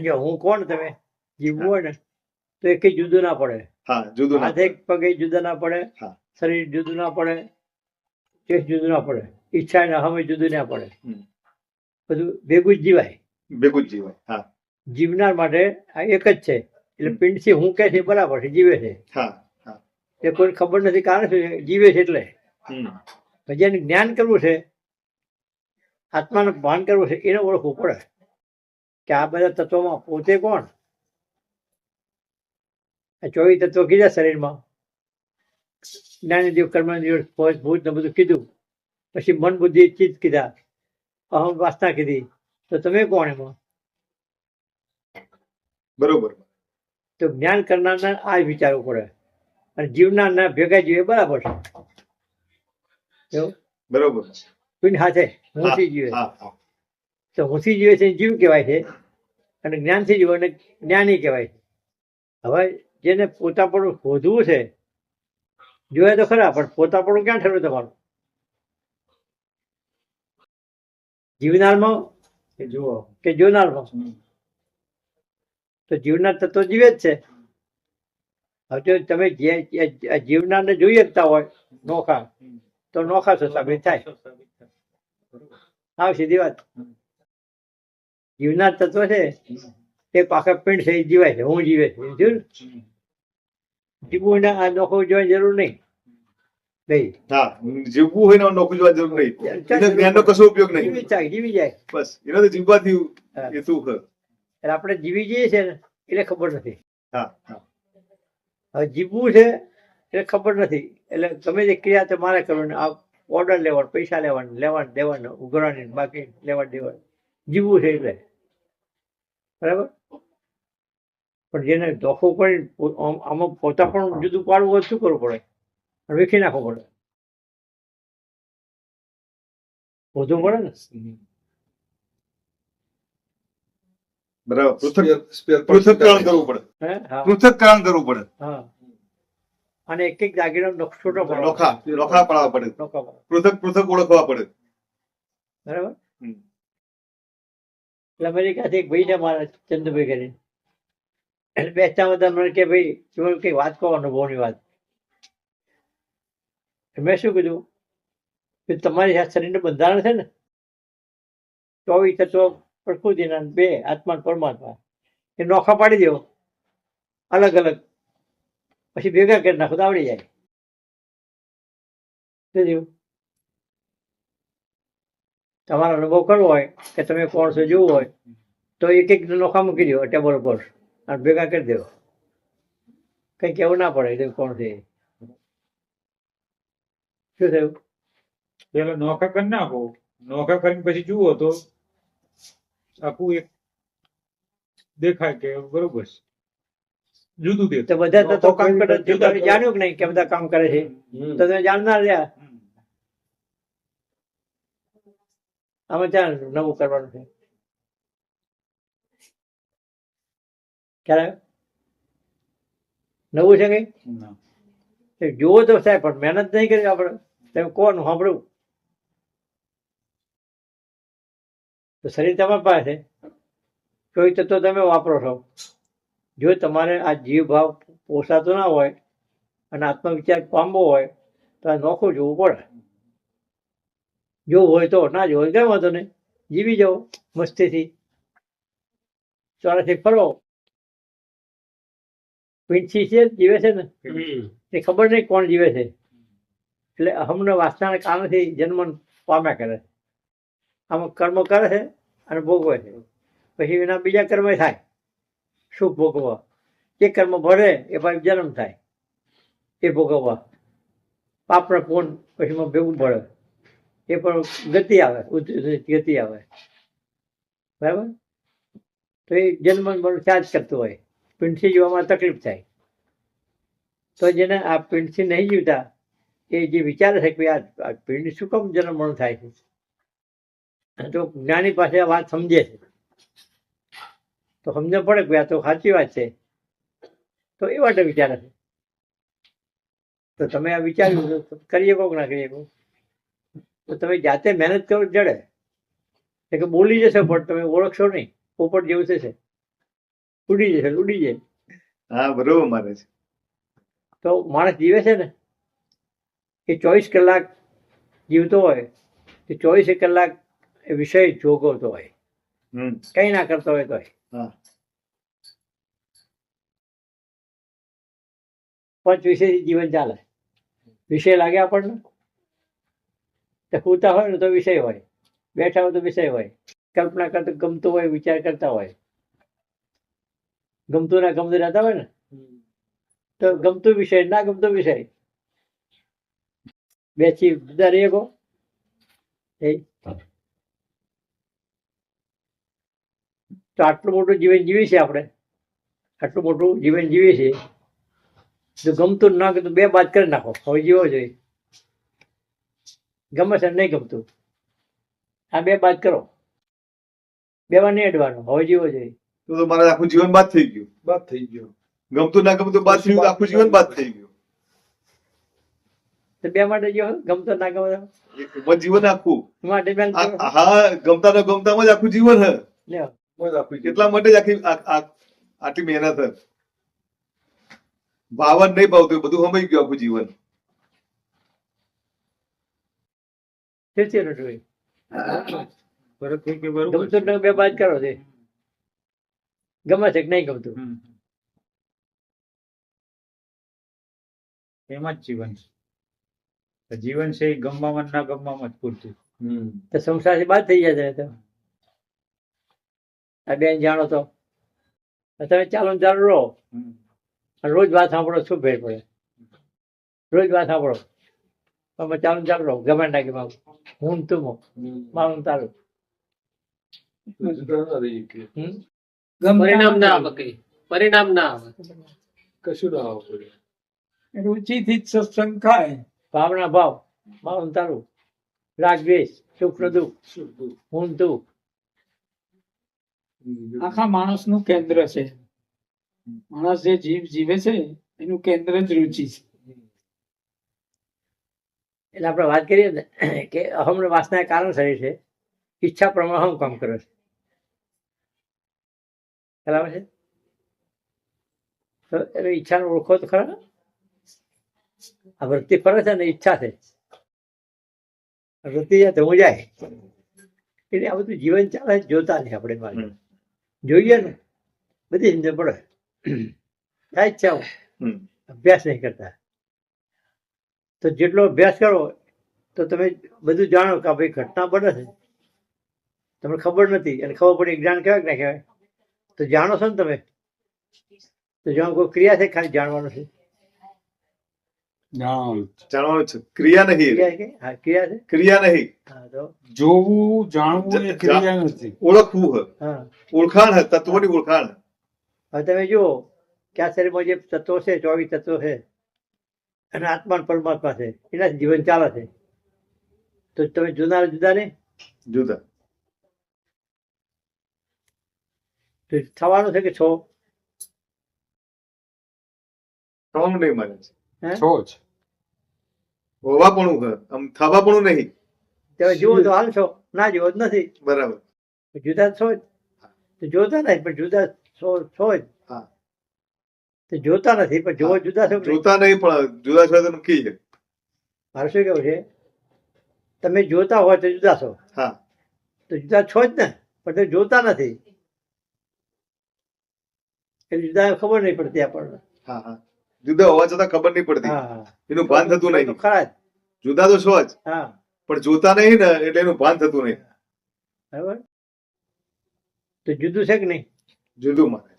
જો હું કોણ તમે? જીવવું હોય ને તો એક જુદું ના પડે. હા જુદું હાથે પગે જુદા ના પડે. હા. શરીર જુદું ના પડે. ચેસ જુદું ના પડે. ઈચ્છા ને હમે જુદું ના પડે. બધું ભેગું જ જીવાય. ભેગું જ જીવાય હા. જીવનાર માટે આ એક જ છે. એટલે પિંડથી હું કે છે બરાબર છે જીવે છે. હા એ કોઈ ખબર નથી કારણ શું છે? જીવે છે એટલે. જેને જ્ઞાન કરવું છે આત્માનું ભાન કરવું છે એને ઓળખવું પડે. કે આ બધા તત્વોમાં પોતે કોણ? ચોવીસ તત્વો કીધા શરીરમાં. જ્ઞાનદેવ કર્મદેવ ભોજ ભૂત ને બધું કીધું. પછી મન બુદ્ધિ ચિત્ત કીધા. અહમ વાસના કીધી. તો તમે કોણ એમાં? બરોબર. તો જ્ઞાન કરનારના આ જ વિચારવું પડે. અને જીવનારના ભેગા જીવે બરાબર. છે બરોબર. કોઈની હાથે હુંથી જીવે. તો હુંથી જીવે છે જીવ કહેવાય છે અને જ્ઞાનથી જીવે જ્ઞાની કહેવાય છે. હવે જેને પોતાપણું શોધવું છે જોયા તો ખરા પણ પોતાપણું ક્યાં ઠરવું તમારું? જીવનારમાં એ જુઓ કે જોનારમાં તો જીવનાર તત્વ જીવે જ છે. હવે જો તમે જીવનારને જોઈ શકતા હોય નોખા તો નોખા સાબિત થાય. હા સીધી વાત. જીવનાર તત્વ છે તે પાકા પિંડ છે જીવાય છે હું જીવે છે જોયું? જીવવું ના આ નોખું જોવાની જરૂર નહીં. નહીં. હા જીવવું હોય ને જરૂર નહીં. જ્ઞાનનો કશો ઉપયોગ નહીં. જીવી જાય જીવી જાય. બસ એને તો જીવવાથી એ શું કર એટલે આપણે જીવી જઈએ છે ને એટલે ખબર નથી. હા હા. હવે જીવવું છે એટલે ખબર નથી. એટલે તમે જે ક્રિયા તો મારે કરવાની આ ઓર્ડર લેવાનો પૈસા લેવાનું લેવાનું દેવાનું ઉઘરાણી બાકી લેવાનું દેવાનું. જીવવું છે એટલે. બરાબર? પણ જેને દોખો કરી આમ- પોતા પણ જુદું પાડવું હોય શું કરવું પડે? વેખી નાખવું પડે. વધુ પડે ને? બરાબર. પૃથ્થકરણ કરવું પડે. હે? હા. પૃથ્થકરણ કરવું પડે. હા. અને એક એક દાગીનો પડે નોખા નોખા પાડવા પડે. પૃથક પૃથક ઓળખવા પડે. બરાબર. એટલે અમેરિકાથી એક ભાઈ છે મારા ચંદુભાઈ કરીને એટલે બેસતા બધા મને કે ભાઈ તમે કઈ વાત કહો અનુભવની વાત. મેં શું કીધું? કે તમારી સાથે શરીરનું બંધારણ છે ને ચોવીસ તત્વો પ્રકૃતિના બે આત્મા પરમાત્મા. એ નોખા પાડી દો. અલગ અલગ. પછી ભેગા કરી નાખો તો આવડી જાય. તમારો અનુભવ કરવો હોય કે તમે કોણ છો જોવું હોય તો એક એક નોખા મૂકી દો ટેબલ ઉપર અને ભેગા કરી દો કઈ કેવું ના પડે તમે કોણ છે. શું થયું? પેલા નોખા કરી નાખો. નોખા કરીને પછી જુઓ તો આખું એક દેખાય કે બરોબર છે. જુદું તો બધા તો કામ કરે જાણ્યું કે નહીં કે બધા કામ કરે છે? તો તમે જાણનાર રહ્યા. આમાં ત્યાં નવું કરવાનું છે. નવું છે કઈ? જુઓ તો સાહેબ પણ મહેનત નહીં કરી આપણે. તમે કોણ સાંભળવું તો શરીર તમારી પાસે કોઈ તો તમે વાપરો છો. જો તમારે આ જીવ ભાવ પોસાતો ના હોય અને આત્મવિચાર પામવો હોય તો આ નોખું જોવું પડે. જોવું હોય તો ના જોવું હોય કઈ વાંધો નહીં. જીવી જાઓ મસ્તીથી. ચોરાથી ફરો પીંછી છે જીવે છે ને? એ ખબર નહીં કોણ જીવે છે. એટલે અહમને વાસનાના કારણથી જન્મ પામ્યા કરે. છે. આમાં કર્મ કરે છે અને ભોગવે છે. પછી એના બીજા કર્મ થાય. સુખ ભોગવવા? એ કર્મ ભરે એ પછી જન્મ થાય. એ ભોગવવા. પાપને કોણ પછી ભેગું પડે એ પણ ગતિ આવે ગતિ આવે. બરાબર? તો એ જન્મ ચાર્જ કરતું હોય. પીંઠી જોવામાં તકલીફ થાય. તો જેને આ પીંઠથી નહીં જીવતા, એ જે વિચારે છે કે આ આ શું કામ જન્મ થાય છે? તો જ્ઞાની પાસે આ વાત સમજે છે. તો સમજ પડે કે આ તો સાચી વાત છે. તો એ માટે વિચારે છે. તો તમે આ વિચાર્યું કરી શકો ના કરી શકો તો તમે જાતે મહેનત કરો જડે એટલે કે બોલી જશે પણ તમે ઓળખશો નહીં. પોપટ જેવું થશે. ઉડી જશે ઉડી જાય. હા બરોબર મારે છે. તો માણસ જીવે છે ને? એ ચોવીસ કલાક જીવતો હોય તે ચોવીસે કલાક એ વિષય જોગવતો હોય. કંઈ ના કરતો હોય તો હા. પાંચ વિષયથી જીવન ચાલે. વિષય લાગે આપણને? તો સૂતા હોય ને તો વિષય હોય. બેઠા હોય તો વિષય હોય. કલ્પના કરતો ગમતું હોય, વિચાર કરતા હોય. ગમતું ના ગમતું રહેતા હોય ને? તો ગમતું વિષય, ના ગમતો વિષય. બેસી બધા રહીએ કહો એ. તો આટલું મોટું જીવન જીવી છે આપણે. આટલું મોટું જીવન જીવી છે. જો ગમતું ના ગમતું બે બાદ કરી નાખો. હવે જીવો જોઈએ. ગમે છે નહીં ગમતું. આ બે બાદ કરો. બેમાં નહીં અડવાનું. હવે જીવો જોઈએ તો તો મારા આખું જીવન બાદ થઈ ગયું. બાદ થઈ ગયો. ગમતું ના ગમતું બાદ થઈ ગયું આખું જીવન બાદ થઈ ગયું. તો બે માટે જો ગમતો ના ગમતો? એક જીવન આખું. માટે બેન હા ગમતા હા ગમતા માં જ આખું જીવન હે. એટલા માટે જ આખી આટલી મહેનત હે. ભાવન નહીં ભાવતું બધું સમય ગયું આખું જીવન. ગમતું બે પાંચ કરો છે ગમે છે કે નહીં ગમતું. એમાં જ જીવન છે. જીવન છે એ ગમવામાં ના ગમવામાં જ પૂરતું. તો સંસારથી બાદ થઈ જાય તો. આ બેન જાણો તો. તમે ચાલો ને ચાલુ રહો. રોજ વાત સાંભળો શું ફેર પડે? રોજ વાત સાંભળો. તમે ચાલુ ને ચાલુ રહો ગમે ના ગમે હું તું હમ. મારું તારું જુદા ના રહી કે હમ? પરિણામ ના આવે કઈ પરિણામ ના આવે કશું ના આવે રુચિથી સત્સંગ થાય ભાવના ભાવ મારું તારું રાગ દ્વેષ સુખ ને દુઃખ સુખ દુઃખ. હું ને તું હમ. આખા માણસનું કેન્દ્ર છે માણસ જે જીવ જીવે છે એનું કેન્દ્ર જ રુચિ છે એટલે આપણે વાત કરીએ ને કે અહમ વાસના કારણ શરીર છે. ઈચ્છા પ્રમાણે અહમ કામ કરે છે. બરાબર છે? તો એટલે ઈચ્છાને ઓળખો તો ખરા આ વૃત્તિ ફરે છે ને ઈચ્છા છે. વૃત્તિ જાય તો હું જાય. એટલે આ બધું જીવન ચાલે જોતા નહીં આપણે જોઈએ ને બધી સમજણ પડે. થાય છે અભ્યાસ નહીં કરતા. તો જેટલો અભ્યાસ કરો તો તમે બધું જાણો કે ભાઈ ઘટના બને છે. તમને ખબર નથી અને ખબર પડી જ્ઞાન કહેવાય કે ના કહેવાય? તો જાણો છો ને તમે? તો જાણો કોઈ ક્રિયા છે ખાલી જાણવાનું છે. જાણવાનું. છે. ક્રિયા નહીં. ક્રિયા છે હા ક્રિયા છે? ક્રિયા નહીં. જોવું જાણવું એ ક્રિયા નથી. ઓળખવું હા. ઓળખાણ હે તત્વની ઓળખાણ હવે તમે જુઓ કે આ શરીરમાં જે તત્વો છે ચોવીસ તત્વો છે અને આત્મા પરમાત્મા છે. એના જીવન ચાલે છે. તો તમે જુદા જુદા. ને જુદા થવાનું છે કે છો? થવાનું નહીં મને છે. છો જ. હોવા પણ આમ થવાપણું નહીં. તમે જુઓ તો હાલ છો. ના જુઓ જ નથી. બરાબર. જુદા છો જ. તો જોતા નહીં પણ જુદા છો છો જ. હા. તો જોતા નથી પણ જોવા જુદા છો જોતા નહીં પણ જુદા છે તો નક્કી છે. મારે શું કેવું છે? તમે જોતા હોય તો જુદા છો. હા. તો જુદા છો જ ને પણ તમે જોતા નથી. એટલે જુદા ખબર નહીં પડતી આપણને. હા હા. જુદા હોવા છતાં ખબર નહીં પડતી. એનું ભાન થતું નહીં ખરા જુદા તો છો જ. હા. પણ જોતા નહીં ને એટલે એનું ભાન થતું નહીં. બરાબર? તો જુદું છે કે નહીં? જુદું મારે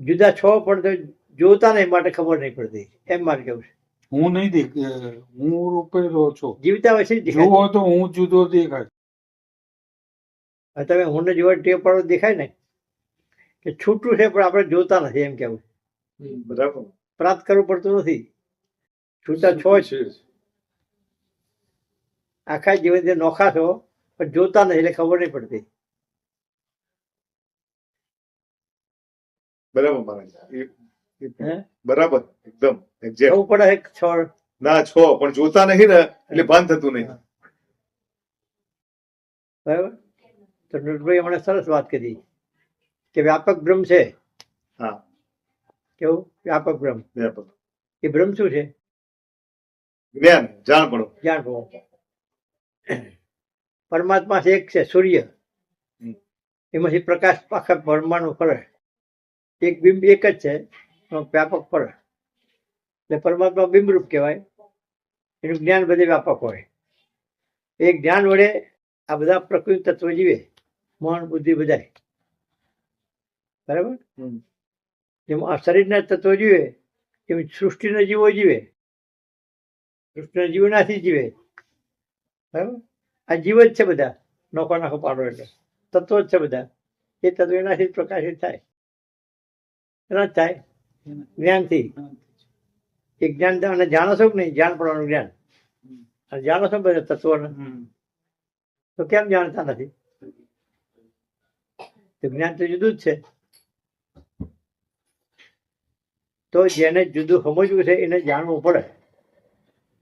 જુદા છો પણ તો જોતા નહીં માટે ખબર નહીં પડતી. એમ મારે કેવું છે? હું નહીં દેખ હું રૂપે રહો છો. જીવતા હોય છે જોવો તો હું જુદો દેખાય. તમે હું જોવા ટેપ પાડો દેખાય ને? કે છૂટું છે પણ આપણે જોતા નથી એમ કેવું બરાબર. પ્રાપ્ત કરવું પડતું નથી. છૂટા છો છે. આખા જીવન જે નોખા છો પણ જોતા નથી એટલે ખબર નહીં પડતી. બરાબર બરાબર એકદમ. પડે છે કે છોડ. ના છો પણ જોતા નહીં ને એટલે ભાન થતું નહીં. બરાબર? તો નટભાઈ હમણાં સરસ વાત કરી કે વ્યાપક બ્રહ્મ છે. હા. કેવું? વ્યાપક બ્રહ્મ. વ્યાપક. એ બ્રહ્મ શું છે? જ્ઞાન જાણપણું. જાણવો પરમાત્મા છે એક છે સૂર્ય. એમાંથી પ્રકાશ આખા પરમાણુ ફરે. એક બિંબ એક જ છે. વ્યાપક ફળ. એટલે પરમાત્મા બિંબરૂપ કહેવાય. એનું જ્ઞાન બધે વ્યાપક હોય. એ જ્ઞાન વડે આ બધા પ્રકૃતિ તત્વો જીવે. મન બુદ્ધિ બધાય. બરાબર. જેમ આ શરીરના તત્વો જીવે એમ સૃષ્ટિના જીવો જીવે. સૃષ્ટિના જીવો નાથી જીવે. બરાબર? આ જીવ જ છે બધા. નોકો નાખો પાડો એટલે. તત્વો જ છે બધા. એ તત્વ એનાથી પ્રકાશિત થાય. એના જ થાય. જ્ઞાનથી. એ જ્ઞાન અને જાણો છો કે નહીં? જાણ પડવાનું જ્ઞાન. અને જાણો છો બધા તત્વોને? તો કેમ જાણતા નથી? તો જ્ઞાન તો જુદું જ છે. તો જેને જુદું સમજવું છે, એને જાણવું પડે.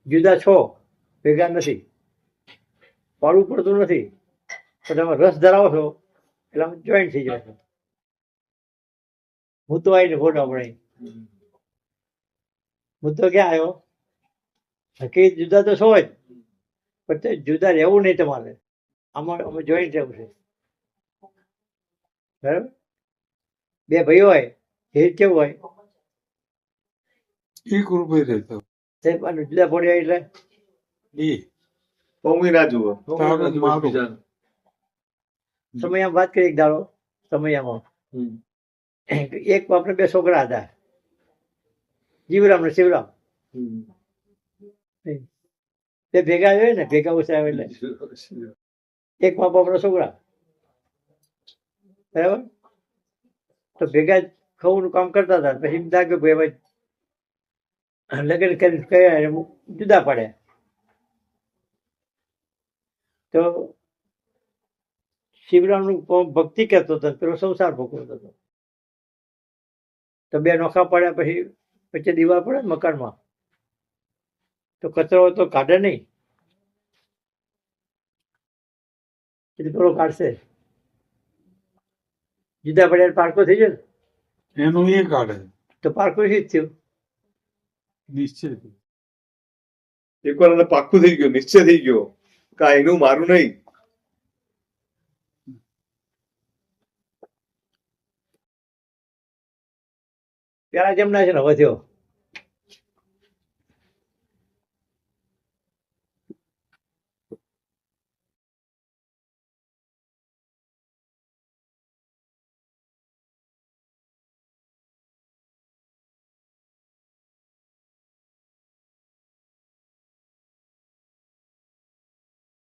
જુદા છો, ભેગા નથી. પાડવું પડતું નથી. તો તમે રસ ધરાવો છો, એટલે જોઈન્ટ થઈ જાવ છો. હું તો આવીને ફોટો આપણે મુદ્દો ક્યાં આવ્યો? હકીકત જુદા તો છો જ પણ તે જુદા રહેવું નહીં તમારે. આમાં અમે જોઈન્ટ રહેવું છે. બરાબર? બે ભાઈઓ હોય એ કેવું હોય? એક રૂપે રહેતો જુદા પડ્યા એટલે? એ પૌમી ના જુઓ. સમયમાં વાત કરી એક દાડો સમયમાં એક આપણે બે છોકરા હતા. જીવરામ ને શિવરામ. તે ભેગા આવ્યા ને ભેગા ઓછા આવે એટલે. એક મા બાપના છોકરા. બરાબર? તો ભેગા ખવું કામ કરતા હતા પછી એમ લાગ્યું ભાઈ ભાઈ લગ્ન કરી કયા જુદા પડે. તો શિવરામનું ભક્તિ કરતો હતો પેલો સંસાર ભોગવતો હતો. તો બે નોખા પડ્યા પછી વચ્ચે દીવાલ પડે ને મકાનમાં. તો કચરો તો કાઢે નહીં. એટલે પેલો કાઢશે. જુદા પડ્યા પારકો થઈ જાય ને? એનું એ કાઢે. તો પારકો શી જ થયું. નિશ્ચય એકવાર પાક્કું થઈ ગયું નિશ્ચય થઈ ગયો. કા એનું મારું નહીં. પેલા જમના છે ને? વધ્યો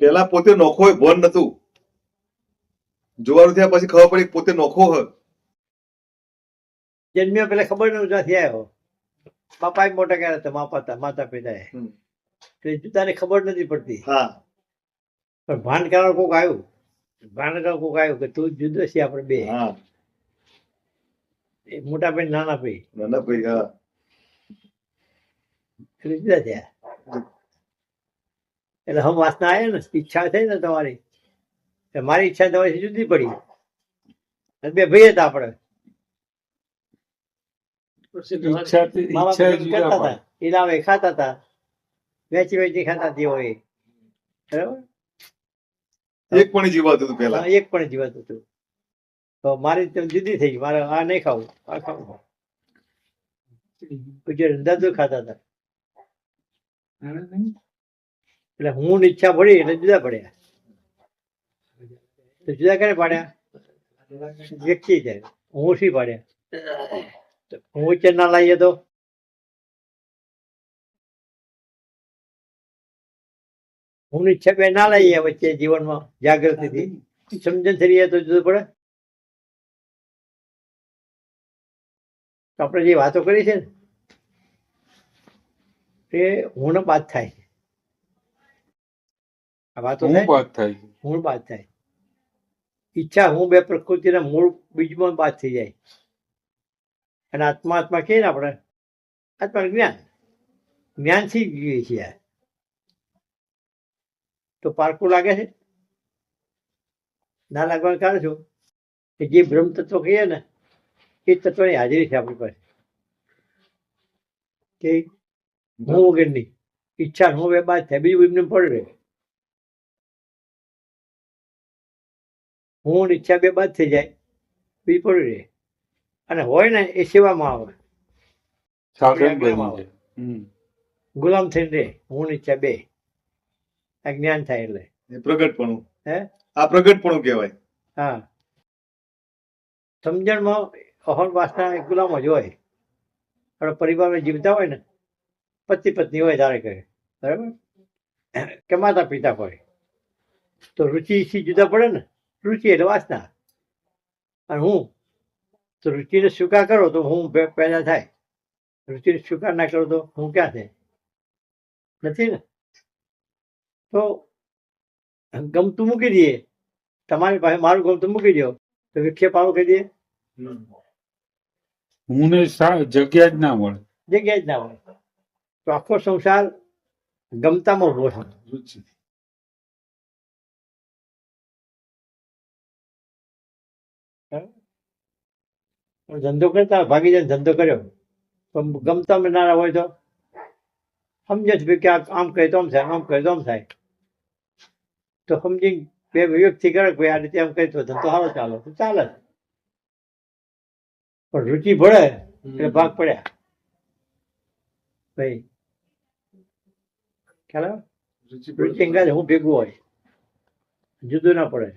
પેલા પોતે નોખો હોય ભણ નતું. જોવાનું થયા પછી ખબર પડી પોતે નોખો હોય. જન્મ્યો પેલા ખબર નથી આવ્યો બાપા મોટા કર્યા હતા માપા માતા પિતાએ. હમ. તો ખબર નથી પડતી. હા. પણ ભાન કરવાનું કોક આવ્યું ભાન કરવા કોક આવ્યું કે તું જુદો છે આપણે બે. હા. એ મોટા ભાઈ નાના ભાઈ. નાના ભાઈ હા. એટલે જુદા થયા. એટલે હમ વાસના આવ્યા ને ઈચ્છા થઈ ને તમારી. મારી ઈચ્છા તમારી જુદી પડી. બે ભાઈ હતા આપણે ઈચ્છા તે- મા બાપ ઈચ્છા લગ્ન જુદા કરતા ખાતા હતા. વેચી વેચી ખાતા તે હોય. બરાબર? એક પણ જીવાતું હતું પેલા એક પણ જીવત હતું. તો મારી જુદી થઈ મારે આ નહીં ખાવું આ ખાવું. દાદુ ખાતા હતા. એટલે હું ઈચ્છા પડી એટલે જુદા પડ્યા. તો જુદા કરે પાડ્યા? વ્યક્તિ જાય હું શી પાડ્યા? હું વચ્ચે ના લાવીએ તો હું ઈચ્છા બે ના લાવીએ વચ્ચે જીવનમાં જાગૃતિથી સમજણ થઈ તો જુદું પડે આપણે જે વાતો કરી છે ને એ હું બાદ થાય છે આ વાતો હું થાય. મૂળ બાદ થાય ઈચ્છા હું બે પ્રકૃતિના મૂળ બીજમાં બાદ થઈ જાય અને આત્મા આત્મા કહીએ ને આપણે આત્મા જ્ઞાન. જ્ઞાનથી જીવીએ છીએ. તો પારકું લાગે છે? ના લાગવાનું કારણ શું? કે જે બ્રહ્મ તત્વ કહીએ ને, એ તત્વની હાજરી છે આપણી પાસે. કે હું વગરની ઈચ્છા હું બે બાદ થાય, બીજું એમને પડે રહે. હું ઈચ્છા બે બાદ થઈ જાય બીજું પડી રહે. અને હોય ને એ સેવામાં આવે. ગુલામ થઈને રે. હું નીચે બે. જ્ઞાન થાય એટલે. પ્રગટપણું. હે? આ પ્રગટપણું કહેવાય. હા. સમજણમાં અહમ વાસના એક ગુલામ જ હોય. પણ પરિવારમાં જીવતા હોય ને પતિ પત્ની હોય ધારે કહે બરાબર? કે માતા પિતા હોય. તો રુચિ થી જુદા પડે ને રુચિ એટલે વાસના. અને હું તો રુચિને સ્વીકાર કરો તો હું પેદા થાય. રુચિને સ્વીકાર ના કરો તો હું ક્યાં થાય? નથી ને? તો ગમતું મૂકી દઈએ. તમારી પાસે મારું ગમતું મૂકી દો. તો વિક્ષેપ આવો કહી દઈએ. હું જગ્યા જ ના મળે. જગ્યા જ ના મળે. તો આખો સંસાર ગમતામાં ઊભો થાય ધંધો કરતા ભાગી જાય ધંધો કર્યો. પણ ગમતા ના હોય તો સમજે છે કે આમ કહે તો આમ થાય આમ કહે તો આમ થાય. તો સમજી બે વ્યક્તિ કરે ભાઈ આ રીતે આમ કહે તો ધંધો સારો ચાલો તો ચાલે પણ રુચિ ભળે એટલે ભાગ પડ્યા. ભાઈ ખ્યાલ? રુચિ હું ભેગું હોય જુદું ના પડે.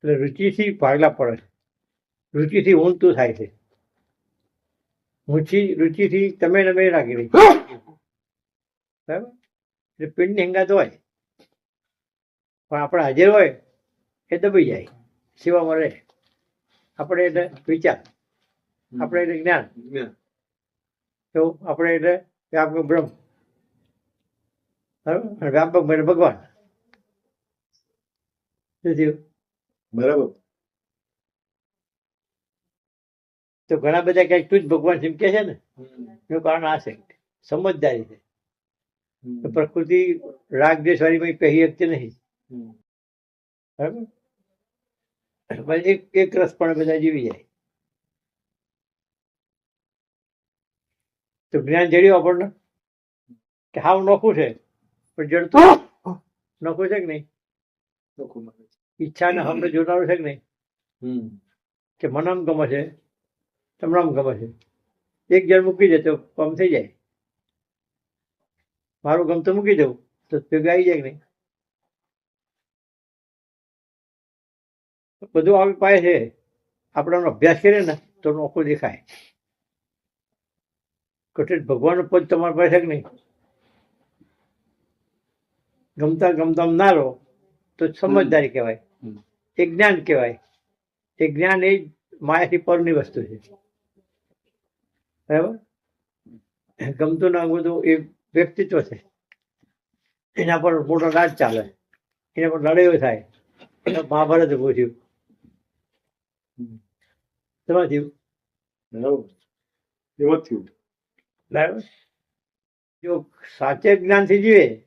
એટલે રુચિથી ભાગલા પડે. રુચિથી ઊંધતું થાય છે. ઊંચી રુચિથી તમે નમે રાખી રહી. બરાબર? એટલે પિંડની હંગાત હોય. પણ આપણે હાજર હોય એ દબાઈ જાય. સેવામાં રહે. આપણે એટલે વિચાર. આપણે એટલે જ્ઞાન. તો આપણે એટલે વ્યાપક બ્રહ્મ. બરાબર? વ્યાપક ભગવાન. શું થયું? બરાબર. તો ઘણા બધા કંઈક તું જ ભગવાન જેમ કે છે ને? એનું કારણ આ છે. સમજદારી છે. પ્રકૃતિ રાગ દ્વેષ વાળી કહી શકતી નહીં બરાબર? એક એક રસ પણ બધા જીવી જાય. તો જ્ઞાન જડ્યું આપણને? કે હાવ નોખું છે. પણ જડતું નોખું છે કે નહીં? ઈચ્છા ને હમને જોનારું છે કે નહીં? કે મને આમ ગમે છે તમને આમ ગમે છે. એક જણ મૂકી દે તો કમ થઈ જાય. મારું ગમતું મૂકી દઉં તો ભેગા આવી જાય કે નહીં? બધું આવી પાસે છે. આપણે અભ્યાસ કરીએ ને તો નોખો દેખાય. કઠિન ભગવાનનું પદ તમારી પાસે કે નહીં? ગમતા ગમતા ના રહો તો સમજદારી કહેવાય. એ જ્ઞાન કહેવાય. એ જ્ઞાન એ માયાથી પરની વસ્તુ છે. બરાબર? ગમતું ના ગમતું એ વ્યક્તિત્વ છે. એના પર મોટો રાજ ચાલે. એના પર લડાઈઓ થાય. એના મહાભારત ઉભું થયું. શેમાં થયું? એવું થયું. બરાબર? જો સાચે જ્ઞાનથી જીવે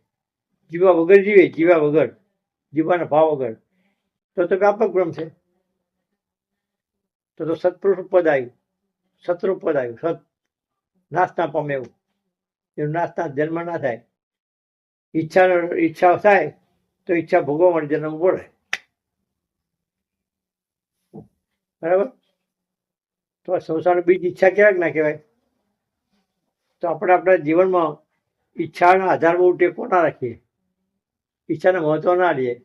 જીવા વગર જીવે જીવા વગર જીવાના ભાવ વગર તો તો વ્યાપક બ્રહ્મ છે. તો તો સત્પુરુષ પદ આવ્યું. શત્રુ પદ આવ્યું. સત. નાશ ના પામે એવું. એનું નાશ ના જન્મ ના થાય. ઈચ્છા ઈચ્છા થાય તો ઈચ્છા ભોગવવા માટે જન્મ પડે બરાબર? તો આ સંસારનું બીજ ઈચ્છા કહેવાય ના કહેવાય. તો આપણે આપણા જીવનમાં ઈચ્છાના આધારમાં ટેકો ના રાખીએ. ઈચ્છાને મહત્વ ના લઈએ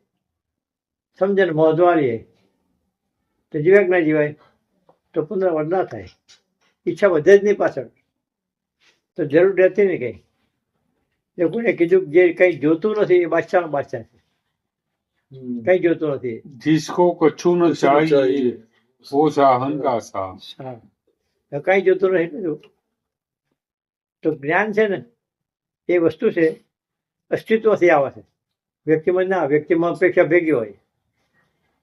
સમજણ મોજવા રહીએ તો જીવાય કે ના જીવાય તો પુનરાવર્ત ના થાય. ઈચ્છા વધે જ નહીં પાછળ. તો જરૂર રહેતી ને કંઈ. લોકોને કીધું જે કંઈ જોતું નથી એ બાદશાહ બાદશાહ છે. કંઈ જોતું નથી. જીસકો કચ્છું ન ચાહીએ. ઓ સાહન સા કંઈ જોતું નથી બધું તો જ્ઞાન છે ને એ વસ્તુ છે અસ્તિત્વથી આવે છે. વ્યક્તિમાં ના વ્યક્તિમાં અપેક્ષા ભેગી હોય.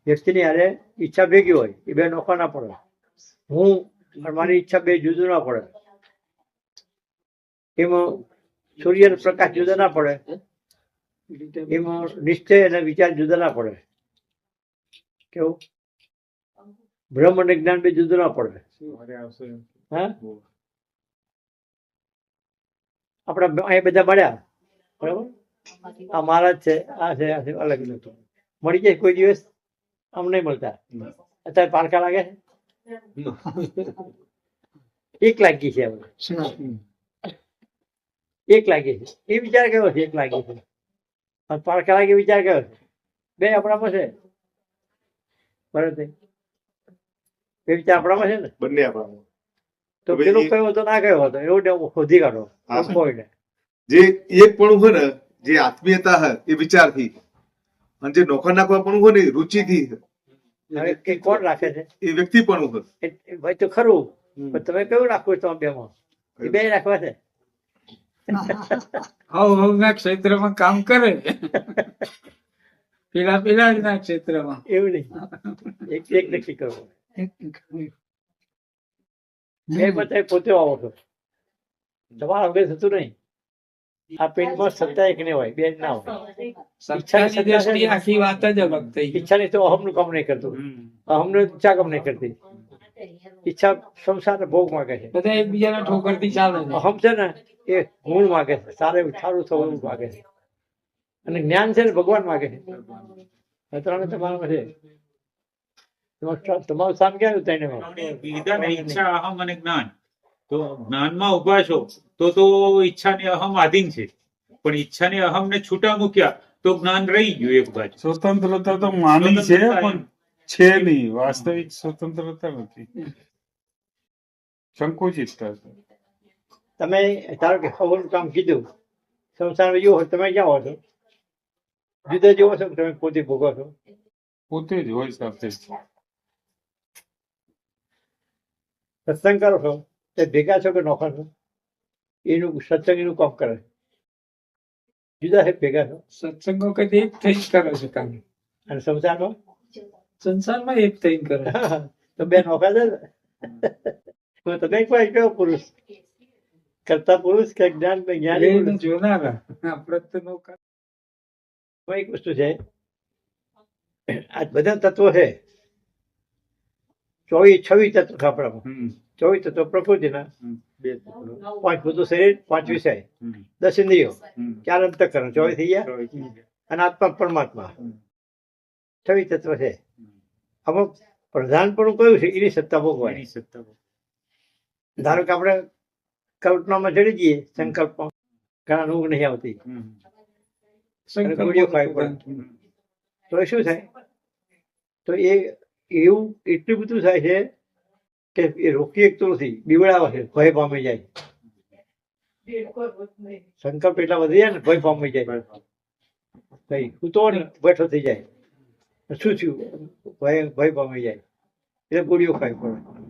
વ્યક્તિની હારે ઈચ્છા ભેગી હોય, એ બે નોખા ના પડે. હું અને મારી ઈચ્છા બે જુદું ના પડે. એમાં સૂર્યનો પ્રકાશ જુદા ના પડે. એમાં નિશ્ચય અને વિચાર જુદા ના પડે. કેવું? બ્રહ્મ અને જ્ઞાન બે જુદું ના પડે. હા? આપણે અહીંયા બધા મળ્યા? બરાબર? આ મહારાજ છે, આ છે આ છે અલગ અલગ. મળી જાય કોઈ દિવસ? આમ નહીં મળતા. અત્યારે પારકા લાગે છે? એક લાગી છે એક લાગી છે. એ વિચાર કયો છે એક લાગી છે. પારખા પારકા લાગે વિચાર કયો છે. બે આપણામાં છે. બરાબર એ વિચાર આપણામાં છે ને? બંને આપણા તો પેલો કયો હતો ના કયો હતો એવું એવું શોધી કાઢો. જે એક પણ હોય ને જે આત્મીયતા હોય એ વિચારથી અને જે નોખા નાખવા પણ હોય ને રૂચિથી કોણ રાખે છે? એ વ્યક્તિ પણ હોય. ભાઈ તો ખરું. પણ તમે કયું રાખવું છો બે માં બે રાખવા છે? હવ હવના ક્ષેત્રમાં કામ કરે. પેલા પેલા જ ના ક્ષેત્રમાં. એવું નહીં. એક એક નક્કી કરવું બે બધા પોતે આવો છો. તમારા અંગે થતું નહીં. આ પેટમાં સત્તા એક ને હોય બે ના હોય. સત્તાની દ્રષ્ટિએ આખી વાત જ અલગ થઈ ઈચ્છાની તો અહમનું કામ નહીં કરતું. અહમને ઈચ્છા કામ નહીં કરતી. ઈચ્છા સંસાર ભોગ માંગે છે. બધા એકબીજાના ઠોકરથી ચાલે અહમ છે ને એ ગુણ માંગે છે. સારું સારું થવું એવું માંગે છે. અને જ્ઞાન છે ને ભગવાન માંગે છે. ત્રણ તમારામાં છે તમારું સામ સ્થાન ક્યાં ઉતારીને કીધા ઈચ્છા અહમ અને જ્ઞાન. તો જ્ઞાનમાં ઊભા છો. તો તો ઈચ્છા ને અહમ આધીન છે. પણ ઈચ્છા અહમને અહમ ને છૂટા મૂક્યા તો જ્ઞાન રહી ગયું એક બાજુ. સ્વતંત્રતા તો માની છે પણ છે નહીં. વાસ્તવિક સ્વતંત્રતા નથી. સંકુચિતતા છે. તમે ધારો કે હવનું કામ કીધું સંસારમાં જુઓ હોય તમે ક્યાં હો છો? જુદા જુઓ છો તમે પોતે ભોગો છો? પોતે જ હોય સાથે. સત્સંગ કરો છો? તે ભેગા છો કે નોખા છો? એનું સત્સંગ એનું કામ કરે. જુદા છે ભેગા છો? સત્સંગો કદી એક થઈ કરે છે કામ. અને સંસારમાં? સંસારમાં એક થઈ કરે. તો બે નોખા છે તો તમે કોઈ કયો પુરુષ? કરતા પુરુષ કે જ્ઞાન જ્ઞાની જોનારા. આપણે એમાં એક વસ્તુ છે. આ બધા તત્વો છે. ચોવીસ છવ્વીસ તત્વ આપણામાં. ચોવીસ તત્વ પ્રકૃતિના. પાંચ ભૂતો શરીર પાંચ વિષય દસ ઇન્દ્રિયો ચાર અંતકરણ ચોવીસ થઈ ગયા. અને આત્મા પરમાત્મા. છવ્વીસ તત્વ છે અમુક પ્રધાનપણું કયું છે એની સત્તા ભોગવાય એની સત્તા ધારો કે આપણે કલ્પનામાં ચડી જઈએ સંકલ્પમાં ઘણા ઊંઘ નહીં આવતી. તો શું થાય તો એ એવું એટલું બધું થાય છે કે એ રોકી શકતું નથી બીવડાવે છે ભય પામી જાય. સંકલ્પ એટલા વધી જાય ને ભય પામી જાય. કઈ ને બેઠો થઈ જાય. શું થયું? ભય ભય પામી જાય. એટલે ગોળીઓ ખાવી પડે.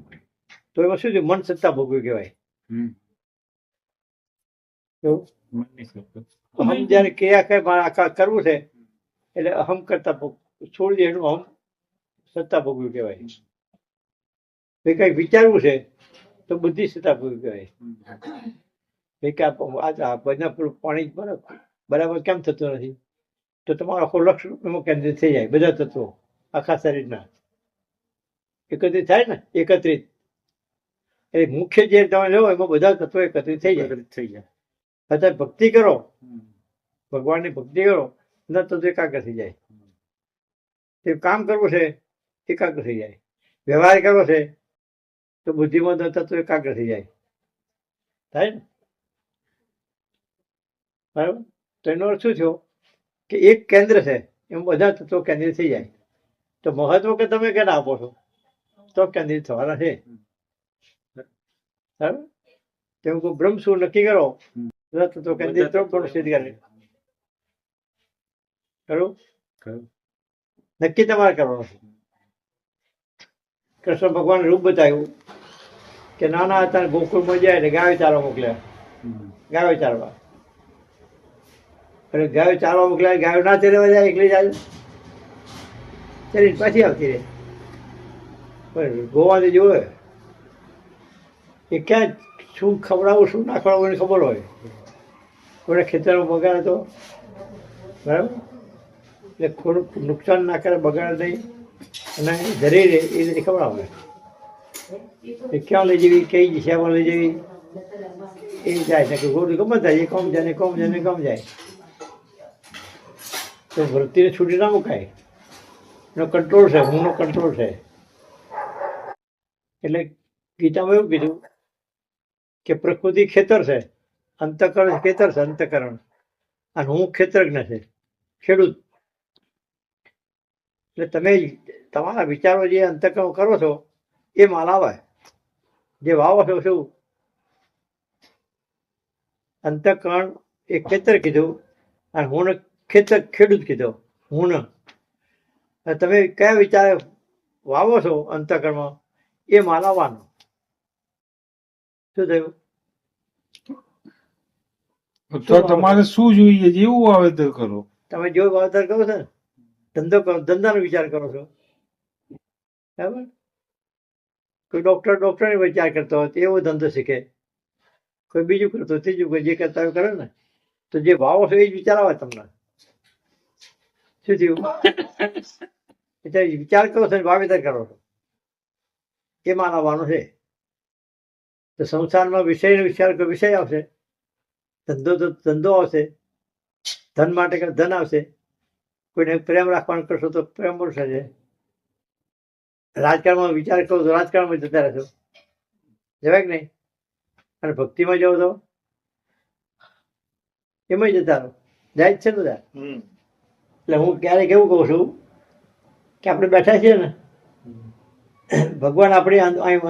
તો એમાં શું છે? મન સત્તા ભોગવી કહેવાય. અહમ જયારે ક્રિયા કઈ મારે આ કા- કરવું છે એટલે અહમ કરતા છોડી દે એનું અહમ સત્તા ભોગવ્યું કહેવાય. એ કઈ વિચારવું છે તો બુદ્ધિ સત્તા પૂરી કહેવાય. એ કે આ આ- આ બધા પેલું પાણી બરાબર. બરાબર કેમ થતું નથી? તો તમારો આખો લક્ષ રૂપિયામાં કેન્દ્રિત થઈ જાય બધા તત્વો આખા શરીરના. એકત્રિત થાય ને? એકત્રિત. એટલે મુખ્ય જે તમે લો એમાં બધા તત્વો એકત્રિત થઈ જાય. થઈ જાય. અત્યારે ભક્તિ કરો. ભગવાનની ભક્તિ કરો ન તો એકાગ્ર થઈ જાય. તે કામ કરવું છે એકાગ્ર થઈ જાય. વ્યવહાર કરવો છે તો બુદ્ધિમાં હતા તો એકાગ્ર થઈ જાય. થાય ને? બરાબર? તો એનો અર્થ શું થયો? કે એક કેન્દ્ર છે એમ બધા તત્વો કેન્દ્રિત થઈ જાય. તો મહત્વ કે તમે કેને આપો છો? તો કેન્દ્રિત થવાના છે. બરાબર? તેમ કોઈ બ્રહ્મ શું નક્કી કરો? બધા તત્વો કેન્દ્રિત તો પણ સિદ્ધ કરે? ખરું. નક્કી તમારે કરવાનું છે. કૃષ્ણ ભગવાન રૂપ બતાવ્યું કે નાના હતા ને ગોકુળમાં જાય એટલે ગાયો ચારવા મોકલ્યા ગાયો ચારવા. એટલે ગાયો ચારવા મોકલ્યા ગાયો ના ચરવા જાય એકલી જાય. ચરીને પાછી આવતી રહે. પણ ગોવાથી જોવે. એ ક્યાં શું ખવડાવું, શું ના ખવડાવું એની ખબર હોય. કોને ખેતરમાં બગાડે તો? બરાબર? એટલે થોડુંક નુકસાન ના કરે, બગાડે નહીં. અને ધરી રહે, એ રીતે ખવડાવે એ ક્યાં લઈ જવી, કઈ દિશામાં લઈ જવી, એ જાય છે. કે ગોળું ગમે થાય એ કોમ જાય કોમ જાય કોમ જાય. તો વૃત્તિને છૂટી ના મુકાય. એનો કંટ્રોલ છે હુંનો કંટ્રોલ છે. એટલે ગીતામાં એવું કીધું કે પ્રકૃતિ ખેતર છે, અંતકરણ ખેતર છે, અંતકરણ. અને હું ખેતરજ્ઞ છે, ખેડૂત. એટલે તમે તમારા વિચારો જે અંતકરણ કરો છો એ માલ આવે. જે વાવો છો શું? અંતકરણ એ ખેતર કીધું અને હું ખેતર ખેડૂત કીધો. હું તમે કયા વિચાર વાવો છો અંતકરણમાં? એ માલ આવવાનો. શું થયું? તો તમારે શું જોઈએ? જેવું વાવેતર કરો. તમે જો વાવેતર કરો છો ને ધંધો કરો ધંધાનો વિચાર કરો છો. બરાબર? કોઈ ડોક્ટર ડોક્ટરનો વિચાર કરતો હોય એવો ધંધો શીખે. કોઈ બીજું કરતો ત્રીજું કોઈ જે કરતા કરે ને. તો જે ભાવો છે એ જ વિચાર આવે તમને. શું થયું? એટલે વિચાર કરો છો વાવેતર કરો છો. એ માનવાનું છે. તો સંસારમાં વિષયનો વિચાર વિષય આવશે? ધંધો તો ધંધો આવશે. ધન માટે ધન આવશે? કોઈને પ્રેમ રાખવાનું કરશો તો પ્રેમ મળશે રાજકારણમાં વિચાર કરો તો રાજકારણમાં જતા રહેશો જવાય કે નહીં? અને ભક્તિમાં જાઓ તો? એમાં જતા રહો. જાય જ છે બધા. એટલે હું ક્યારેક એવું કહું છું કે આપણે બેઠા છીએ ને ભગવાન આપણી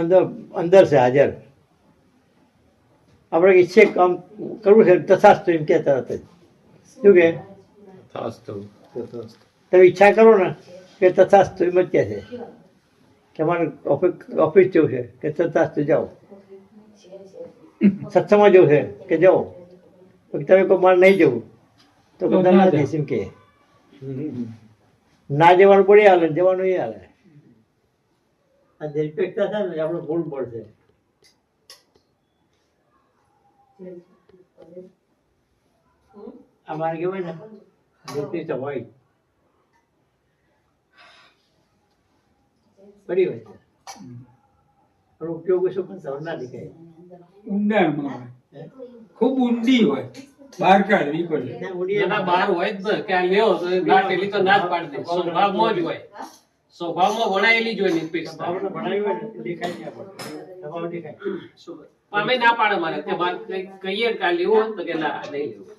અંદર અંદર છે હાજર. આપણે ઈચ્છે કામ કરવું છે તથાસ્તુ એમ કે તરત જ. શું કે? તમે ઈચ્છા કરો ને કે તથાસ્તુ એમ જ કે છે. કે અમારે ઓફિસ ઓફિસ જવું છે કે તથાસ્તુ જાઓ. સત્સંગમાં જવું છે કે જાઓ. તમે કોઈ મારે નહીં જવું તો બધા ના જઈશ એમ કે. ના જવાનું પડી હાલે જવાનું એ હાલે. આ નિરપેક્ષતા છે ને આપણું ભૂલ પડશે. આ મારે કહેવાય ને નિરપેક્ષતા હોય. બધી હોય છે. પણ ઉપયોગ શું પણ ના દેખાય. ઊંડાણમાં હોય ખૂબ ઊંડી હોય. બહાર કાઢવી પડે ના, એના બહાર હોય જ ને. કે આ લેવો તો ગાંઠેલી તો ના જ પાડી દે. સ્વભાવમાં જ હોય. સ્વભાવમાં વણાયેલી જ હોય નિરપેક્ષતા આપણે વણાવી હોય દેખાય નહીં આપણને. સ્વભાવ દેખાય. અમે ના પાડે મારે. કે કહીએ કે આ લેવું તો કે ના નહીં લેવું.